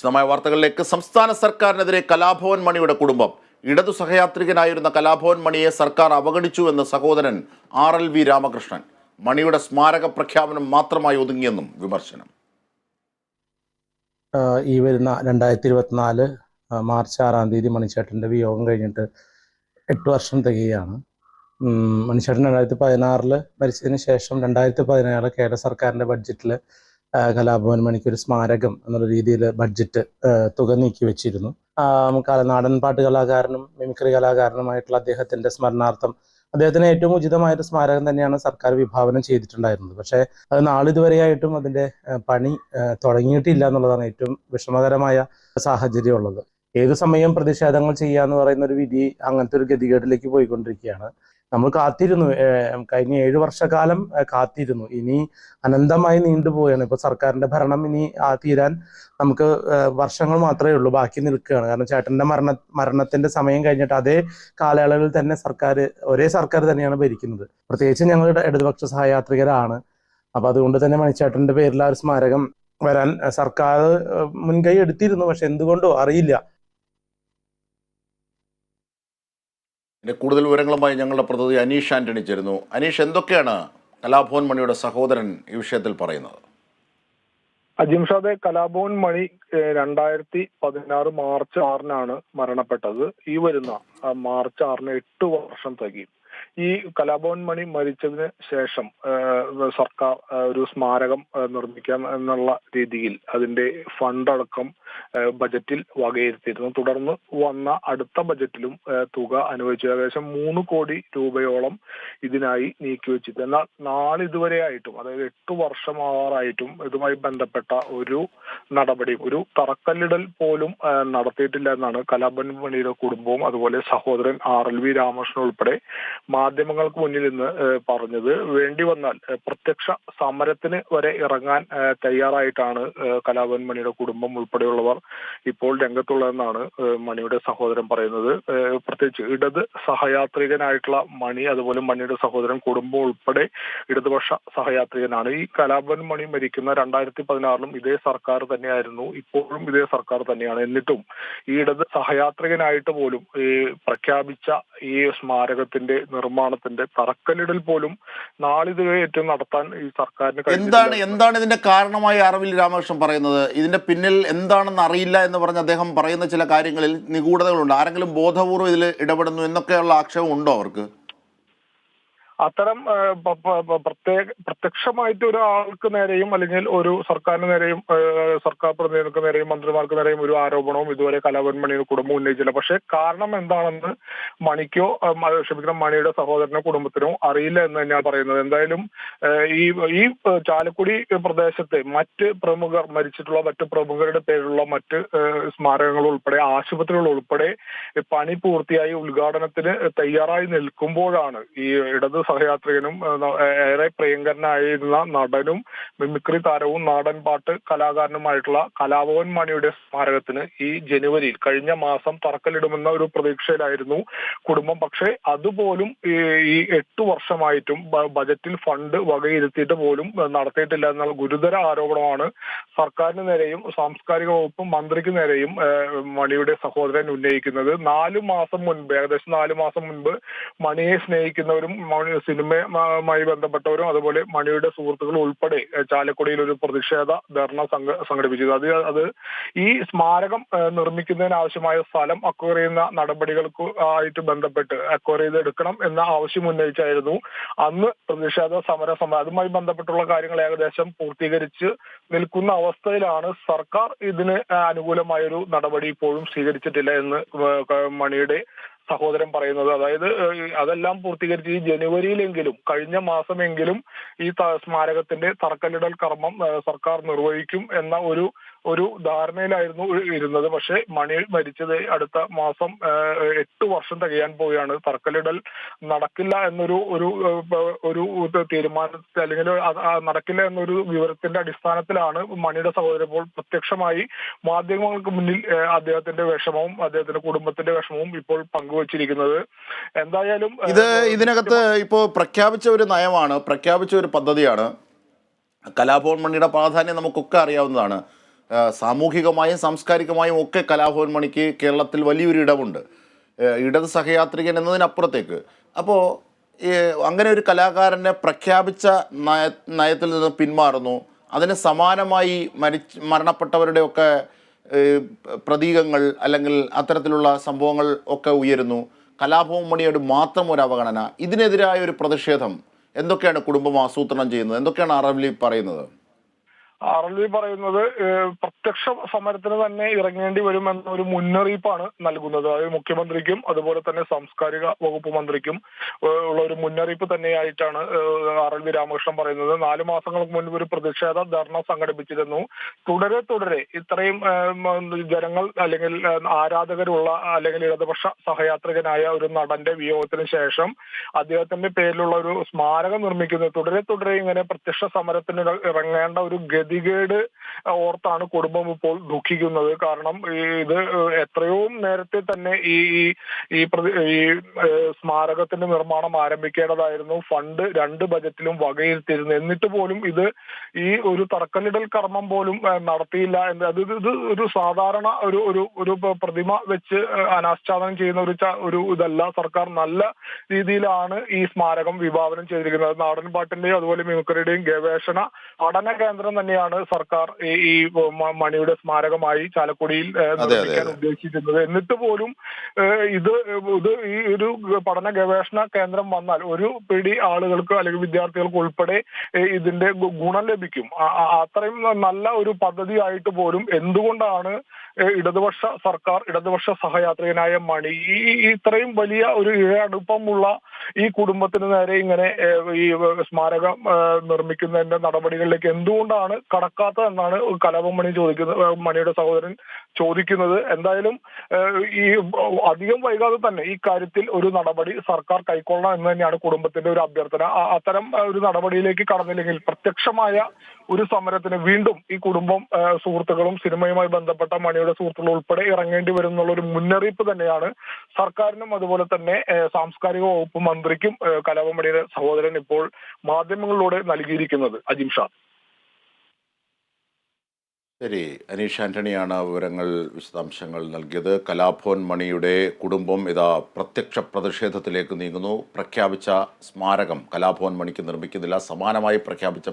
വിശദമായ വാർത്തകളിലേക്ക് സംസ്ഥാന സർക്കാരിനെതിരെ കലാഭവൻ മണിയുടെ കുടുംബം. ഇടതു സഹയാത്രികനായിരുന്ന കലാഭവൻ മണിയെ സർക്കാർ അവഗണിച്ചു എന്ന് സഹോദരൻ ആർ എൽ വി രാമകൃഷ്ണൻ. മണിയുടെ സ്മാരക പ്രഖ്യാപനം മാത്രമായി ഒതുങ്ങിയെന്നും വിമർശനം. ഈ വരുന്ന രണ്ടായിരത്തി ഇരുപത്തിനാല് മാർച്ച് ആറാം തീയതി മണിച്ചേട്ടന്റെ വിയോഗം കഴിഞ്ഞിട്ട് എട്ട് വർഷം തികയാണ് മണിച്ചേട്ടൻ രണ്ടായിരത്തി പതിനാറിൽ മരിച്ചതിന് ശേഷം രണ്ടായിരത്തി പതിനേഴ് കേരള സർക്കാരിന്റെ ബഡ്ജറ്റിൽ കലാഭവൻ മണിക്ക് ഒരു സ്മാരകം എന്നുള്ള രീതിയിൽ ബഡ്ജറ്റ് തുക നീക്കി വെച്ചിരുന്നു. നാടൻ പാട്ട് കലാകാരനും മിമിക്രി കലാകാരനുമായിട്ടുള്ള അദ്ദേഹത്തിന്റെ സ്മരണാർത്ഥം അദ്ദേഹത്തിന് ഏറ്റവും ഉചിതമായ ഒരു സ്മാരകം തന്നെയാണ് സർക്കാർ വിഭാവനം ചെയ്തിട്ടുണ്ടായിരുന്നത്. പക്ഷേ അത് നാളിതുവരെയായിട്ടും അതിന്റെ പണി തുടങ്ങിയിട്ടില്ല എന്നുള്ളതാണ് ഏറ്റവും വിഷമകരമായ സാഹചര്യം ഉള്ളത് ഏതു സമയം പ്രതിഷേധങ്ങൾ ചെയ്യാന്ന് പറയുന്ന ഒരു വിധി അങ്ങനത്തെ ഒരു ഗതികേടിലേക്ക് പോയിക്കൊണ്ടിരിക്കുകയാണ്. നമ്മൾ കാത്തിരുന്നു. കഴിഞ്ഞ ഏഴു വർഷക്കാലം കാത്തിരുന്നു. ഇനി അനന്തമായി നീണ്ടുപോവുകയാണ് ഇപ്പൊ സർക്കാരിന്റെ ഭരണം ഇനി ആ തീരാൻ നമുക്ക് വർഷങ്ങൾ മാത്രമേ ഉള്ളൂ. ബാക്കി നിൽക്കുകയാണ്. കാരണം ചേട്ടന്റെ മരണ മരണത്തിന്റെ സമയം കഴിഞ്ഞിട്ട് അതേ കാലയളവിൽ തന്നെ സർക്കാർ ഒരേ സർക്കാർ തന്നെയാണ് ഭരിക്കുന്നത്. പ്രത്യേകിച്ച് ഞങ്ങളുടെ ഇടതുപക്ഷ സഹയാത്രികരാണ്. അപ്പൊ അതുകൊണ്ട് തന്നെ മണിച്ചേട്ടന്റെ പേരിൽ ആ ഒരു സ്മാരകം വരാൻ സർക്കാർ മുൻകൈ എടുത്തിരുന്നു. പക്ഷെ എന്തുകൊണ്ടോ അറിയില്ല. ഇതിന്റെ കൂടുതൽ വിവരങ്ങളുമായി ഞങ്ങളുടെ പ്രതിനിധി അനീഷ് ആന്റണി ചേരുന്നു. അനീഷ് എന്തൊക്കെയാണ് കലാഭവൻ മണിയുടെ സഹോദരൻ ഈ വിഷയത്തിൽ പറയുന്നത്? അജിംഷാദെ കലാഭവൻ മണി രണ്ടായിരത്തി പതിനാറ് മാർച്ച് ആറിനാണ് മരണപ്പെട്ടത്. ഈ വരുന്ന മാർച്ച് ആറിന് എട്ട് വർഷം തികയും. ഈ കലാഭവൻ മണി മരിച്ചതിന് ശേഷം സർക്കാർ ഒരു സ്മാരകം നിർമ്മിക്കാം എന്നുള്ള രീതിയിൽ അതിന്റെ ഫണ്ടടക്കം ബജറ്റിൽ വകയിരുത്തിയിരുന്നു. തുടർന്ന് വന്ന അടുത്ത ബജറ്റിലും തുക അനുവദിച്ചു. ഏകദേശം മൂന്ന് കോടി രൂപയോളം ഇതിനായി നീക്കിവെച്ചു എന്നാൽ നാളിതുവരെയായിട്ടും അതായത് എട്ട് വർഷമാവാറായിട്ടും ഇതുമായി ബന്ധപ്പെട്ട ഒരു നടപടി ഒരു തറക്കല്ലിടൽ പോലും നടത്തിയിട്ടില്ല എന്നാണ് കലാഭവൻ മണിയുടെ കുടുംബവും അതുപോലെ സഹോദരൻ ആർ എൽ വി രാമകൃഷ്ണൻ ഉൾപ്പെടെ മാധ്യമങ്ങൾക്ക് മുന്നിൽ നിന്ന് പറഞ്ഞത് വേണ്ടി വന്നാൽ പ്രത്യക്ഷ സമരത്തിന് വരെ ഇറങ്ങാൻ തയ്യാറായിട്ടാണ് കലാഭവൻ മണിയുടെ കുടുംബം ഉൾപ്പെടെയുള്ളവർ ഇപ്പോൾ രംഗത്തുള്ളതെന്നാണ് മണിയുടെ സഹോദരൻ പറയുന്നത്. പ്രത്യേകിച്ച് ഇടത് സഹയാത്രികനായിട്ടുള്ള മണി അതുപോലെ മണിയുടെ സഹോദരൻ കുടുംബം ഉൾപ്പെടെ ഇടതുപക്ഷ സഹയാത്രികനാണ്. ഈ കലാഭവൻ മണി മരിക്കുന്ന രണ്ടായിരത്തി പതിനാറിലും ഇതേ സർക്കാർ തന്നെയായിരുന്നു. ഇപ്പോഴും ഇതേ സർക്കാർ തന്നെയാണ്. എന്നിട്ടും ഈ ഇടത് സഹയാത്രികനായിട്ട് പോലും ഈ പ്രഖ്യാപിച്ച ഈ സ്മാരകത്തിന്റെ നിർമ്മാണത്തിന്റെ തറക്കല്ലിടൽ പോലും നാളിതുകയറ്റം നടത്താൻ ഈ സർക്കാരിന് എന്താണ് എന്താണ് ഇതിന്റെ കാരണമായി അറിവിൽ രാമകൃഷ്ണൻ പറയുന്നത്? ഇതിന്റെ പിന്നിൽ എന്താണെന്ന് അറിയില്ല എന്ന് പറഞ്ഞ് അദ്ദേഹം പറയുന്ന ചില കാര്യങ്ങളിൽ നിഗൂഢതകളുണ്ട്. ആരെങ്കിലും ബോധപൂർവം ഇതിൽ ഇടപെടുന്നു എന്നൊക്കെയുള്ള ആക്ഷേപം ഉണ്ടോ അവർക്ക്? അത്തരം പ്രത്യേക പ്രത്യക്ഷമായിട്ട് ഒരാൾക്ക് നേരെയും അല്ലെങ്കിൽ ഒരു സർക്കാരിന് നേരെയും സർക്കാർ പ്രതിനിധികൾക്ക് നേരെയും മന്ത്രിമാർക്ക് നേരെയും ഒരു ആരോപണവും ഇതുവരെ കലാഭവൻ മണിയുടെ കുടുംബം ഉന്നയിച്ചില്ല. പക്ഷേ കാരണം എന്താണെന്ന് മണിക്കോ ക്ഷമിക്കണം മണിയുടെ സഹോദരനോ കുടുംബത്തിനോ അറിയില്ല എന്ന് തന്നെയാണ് പറയുന്നത്. എന്തായാലും ഈ ഈ ചാലക്കുടി പ്രദേശത്തെ മറ്റ് പ്രമുഖർ മരിച്ചിട്ടുള്ള മറ്റ് പ്രമുഖരുടെ പേരിലുള്ള മറ്റ് സ്മാരകങ്ങൾ ഉൾപ്പെടെ ആശുപത്രികൾ ഉൾപ്പെടെ പണി പൂർത്തിയായി ഉദ്ഘാടനത്തിന് തയ്യാറായി നിൽക്കുമ്പോഴാണ് ഈ ഇടത് സഹയാത്രികനും ഏറെ പ്രിയങ്കരനായിരുന്ന നടനും മിമിക്രി താരവും നാടൻ പാട്ട് കലാകാരനുമായിട്ടുള്ള കലാഭവൻ മണിയുടെ സ്മാരകത്തിന് ഈ ജനുവരിയിൽ കഴിഞ്ഞ മാസം തറക്കല്ലിടുമെന്ന ഒരു പ്രതീക്ഷയിലായിരുന്നു കുടുംബം. പക്ഷേ അതുപോലും ഈ എട്ടു വർഷമായിട്ടും ബജറ്റിൽ ഫണ്ട് വകയിരുത്തിയിട്ട് പോലും നടത്തിയിട്ടില്ല എന്നുള്ള ഗുരുതര ആരോപണമാണ് സർക്കാരിന് നേരെയും സാംസ്കാരിക വകുപ്പ് മന്ത്രിക്ക് നേരെയും മണിയുടെ സഹോദരൻ ഉന്നയിക്കുന്നത്. നാലു മാസം മുൻപ് ഏകദേശം നാലു മാസം മുൻപ് മണിയെ സ്നേഹിക്കുന്നവരും സിനിമയുമായി ബന്ധപ്പെട്ടവരും അതുപോലെ മണിയുടെ സുഹൃത്തുക്കളും ഉൾപ്പെടെ ചാലക്കുടിയിൽ ഒരു പ്രതിഷേധ ധർണ സംഘ സംഘടിപ്പിച്ചത് അത് അത് ഈ സ്മാരകം നിർമ്മിക്കുന്നതിന് ആവശ്യമായ സ്ഥലം അക്വയർ ചെയ്യുന്ന നടപടികൾക്ക് ആയിട്ട് ബന്ധപ്പെട്ട് അക്വയർ ചെയ്ത് എടുക്കണം എന്ന ആവശ്യം ഉന്നയിച്ചായിരുന്നു. അന്ന് പ്രതിഷേധ സമര സമരം അതുമായി ബന്ധപ്പെട്ടുള്ള കാര്യങ്ങൾ ഏകദേശം പൂർത്തീകരിച്ച് നിൽക്കുന്ന അവസ്ഥയിലാണ് സർക്കാർ ഇതിന് അനുകൂലമായ അനുകൂലമായൊരു നടപടി ഇപ്പോഴും സ്വീകരിച്ചിട്ടില്ല എന്ന് മണിയുടെ സഹോദരൻ പറയുന്നത്. അതായത് അതെല്ലാം പൂർത്തീകരിച്ച് ഈ ജനുവരിയിലെങ്കിലും കഴിഞ്ഞ മാസമെങ്കിലും ഈ സ്മാരകത്തിന്റെ തറക്കല്ലിടൽ കർമ്മം സർക്കാർ നിർവഹിക്കും എന്ന ഒരു ഒരു ധാരണയിലായിരുന്നു ഇരുന്നത്. പക്ഷേ മണി മരിച്ചത് അടുത്ത മാസം എട്ട് വർഷം തികയാൻ പോവുകയാണ്. തറക്കല്ലിടൽ നടക്കില്ല എന്നൊരു ഒരു ഒരു തീരുമാനത്തിൽ അല്ലെങ്കിൽ നടക്കില്ല എന്നൊരു വിവരത്തിന്റെ അടിസ്ഥാനത്തിലാണ് മണിയുടെ സഹോദരൻ ഇപ്പോൾ പ്രത്യക്ഷമായി മാധ്യമങ്ങൾക്ക് മുന്നിൽ അദ്ദേഹത്തിന്റെ വിഷമവും അദ്ദേഹത്തിന്റെ കുടുംബത്തിന്റെ വിഷമവും ഇപ്പോൾ പങ്കുവച്ചിരിക്കുന്നത്. എന്തായാലും ഇത് ഇതിനകത്ത് ഇപ്പോൾ പ്രഖ്യാപിച്ച ഒരു നയമാണ് പ്രഖ്യാപിച്ച ഒരു പദ്ധതിയാണ്. കലാഭവൻ മണിയുടെ പ്രാധാന്യം നമുക്കൊക്കെ അറിയാവുന്നതാണ്. സാമൂഹികമായും സാംസ്കാരികമായും ഒക്കെ കലാഭവൻ മണിക്ക് കേരളത്തിൽ വലിയൊരു ഇടമുണ്ട്. ഇടത് സഹയാത്രികൻ എന്നതിനപ്പുറത്തേക്ക്. അപ്പോൾ അങ്ങനെ ഒരു കലാകാരനെ പ്രഖ്യാപിച്ച നയ നയത്തിൽ നിന്ന് പിന്മാറുന്നു. അതിന് സമാനമായി മരിച്ച് മരണപ്പെട്ടവരുടെയൊക്കെ പ്രതീകങ്ങൾ അല്ലെങ്കിൽ അത്തരത്തിലുള്ള സംഭവങ്ങൾ ഒക്കെ ഉയരുന്നു. കലാഭവൻ മണിയോട് മാത്രം ഒരു അവഗണന. ഇതിനെതിരായ ഒരു പ്രതിഷേധം. എന്തൊക്കെയാണ് കുടുംബം ആസൂത്രണം ചെയ്യുന്നത്? എന്തൊക്കെയാണ് അറബിലി പറയുന്നത്? ആർ എൽ വി പറയുന്നത് പ്രത്യക്ഷ സമരത്തിന് തന്നെ ഇറങ്ങേണ്ടി വരുമെന്ന ഒരു മുന്നറിയിപ്പാണ് നൽകുന്നത്. അതായത് മുഖ്യമന്ത്രിക്കും അതുപോലെ തന്നെ സാംസ്കാരിക വകുപ്പ് മന്ത്രിക്കും ഉള്ള ഒരു മുന്നറിയിപ്പ് തന്നെയായിട്ടാണ് ആർ എൽ വി രാമകൃഷ്ണൻ പറയുന്നത്. നാല് മാസങ്ങൾക്ക് മുൻപ് ഒരു പ്രതിഷേധ ധർണ സംഘടിപ്പിച്ചിരുന്നു. തുടരെ തുടരെ ഇത്രയും ജനങ്ങൾ അല്ലെങ്കിൽ ആരാധകരുള്ള അല്ലെങ്കിൽ ഇടതുപക്ഷ സഹയാത്രികനായ ഒരു നടന്റെ വിയോഗത്തിന് ശേഷം അദ്ദേഹത്തിന്റെ പേരിലുള്ള ഒരു സ്മാരകം നിർമ്മിക്കുന്നത് തുടരെ തുടരെ ഇങ്ങനെ പ്രത്യക്ഷ സമരത്തിന് ഇറങ്ങേണ്ട ഒരു ഗതികേട് ഓർത്താണ് കുടുംബം ഇപ്പോൾ ദുഃഖിക്കുന്നത്. കാരണം ഇത് എത്രയോ നേരത്തെ തന്നെ ഈ ഈ- ഈ സ്മാരകത്തിന്റെ നിർമ്മാണം ആരംഭിക്കേണ്ടതായിരുന്നു. ഫണ്ട് രണ്ട് ബജറ്റിലും വകയിരുത്തിയിരുന്നു. എന്നിട്ട് പോലും ഇത് ഈ ഒരു തറക്കല്ലിടൽ കർമ്മം പോലും നടത്തിയില്ല എന്ന് അത് ഇത് ഒരു സാധാരണ ഒരു ഒരു ഒരു പ്രതിമ വെച്ച് അനാച്ഛാദനം ചെയ്യുന്ന ഒരു ഒരു ഇതല്ല. സർക്കാർ നല്ല രീതിയിലാണ് ഈ സ്മാരകം വിഭാവനം ചെയ്തിരിക്കുന്നത്. നാടൻ പാട്ടിന്റെയും അതുപോലെ മിമിക്രിയുടെയും ഗവേഷണ പഠന കേന്ദ്രം തന്നെയാണ് സർക്കാർ ഈ മണിയുടെ സ്മാരകമായി ചാലക്കുടിയിൽ നിർമ്മിക്കാൻ ഉദ്ദേശിക്കുന്നത് എന്നിട്ട് പോലും ഇത് ഇത് ഈ ഒരു പഠന ഗവേഷണ കേന്ദ്രം വന്നാൽ ഒരു പിടി ആളുകൾക്ക് അല്ലെങ്കിൽ വിദ്യാർത്ഥികൾക്ക് ഉൾപ്പെടെ ഇതിന്റെ ഗുണം ലഭിക്കും. അത്രയും നല്ല ഒരു പദ്ധതി ആയിട്ട് പോലും എന്തുകൊണ്ടാണ് ഇടതുപക്ഷ സർക്കാർ ഇടതുപക്ഷ സഹയാത്രികനായ മണി. ഈ ഇത്രയും വലിയ ഒരു ഇഴയടുപ്പമുള്ള ഈ കുടുംബത്തിന് നേരെ ഇങ്ങനെ ഈ സ്മാരകം നിർമ്മിക്കുന്നതിന്റെ നടപടികളിലേക്ക് എന്തുകൊണ്ടാണ് കടക്കാത്തത് എന്നാണ് കലാപം മണി ചോദിക്കുന്നത് മണിയുടെ സഹോദരൻ ചോദിക്കുന്നത്. എന്തായാലും ഈ അധികം വൈകാതെ തന്നെ ഈ കാര്യത്തിൽ ഒരു നടപടി സർക്കാർ കൈക്കൊള്ളണം എന്ന് തന്നെയാണ് കുടുംബത്തിന്റെ ഒരു അഭ്യർത്ഥന. അത്തരം ഒരു നടപടിയിലേക്ക് കടന്നില്ലെങ്കിൽ പ്രത്യക്ഷമായ ഒരു സമരത്തിന് വീണ്ടും ഈ കുടുംബം സുഹൃത്തുക്കളും സിനിമയുമായി ബന്ധപ്പെട്ട മണിയുടെ സുഹൃത്തുക്കൾ ഉൾപ്പെടെ ഇറങ്ങേണ്ടി വരും എന്നുള്ള ഒരു മുന്നറിയിപ്പ് തന്നെയാണ് സർക്കാരിനും അതുപോലെ തന്നെ സാംസ്കാരിക വകുപ്പ് മന്ത്രിക്കും കലാപമണിയുടെ മണിയുടെ സഹോദരൻ ഇപ്പോൾ മാധ്യമങ്ങളിലൂടെ നൽകിയിരിക്കുന്നത് അജിം ഷാ. ശരി അനീഷ് ആന്റണിയാണ് വിവരങ്ങൾ വിശദാംശങ്ങൾ നൽകിയത്. കലാഭവൻ മണിയുടെ കുടുംബം ഇതാ പ്രത്യക്ഷ പ്രതിഷേധത്തിലേക്ക് നീങ്ങുന്നു. പ്രഖ്യാപിച്ച സ്മാരകം കലാഭവൻ മണിക്ക് നിർമ്മിക്കുന്നില്ല. സമാനമായി പ്രഖ്യാപിച്ച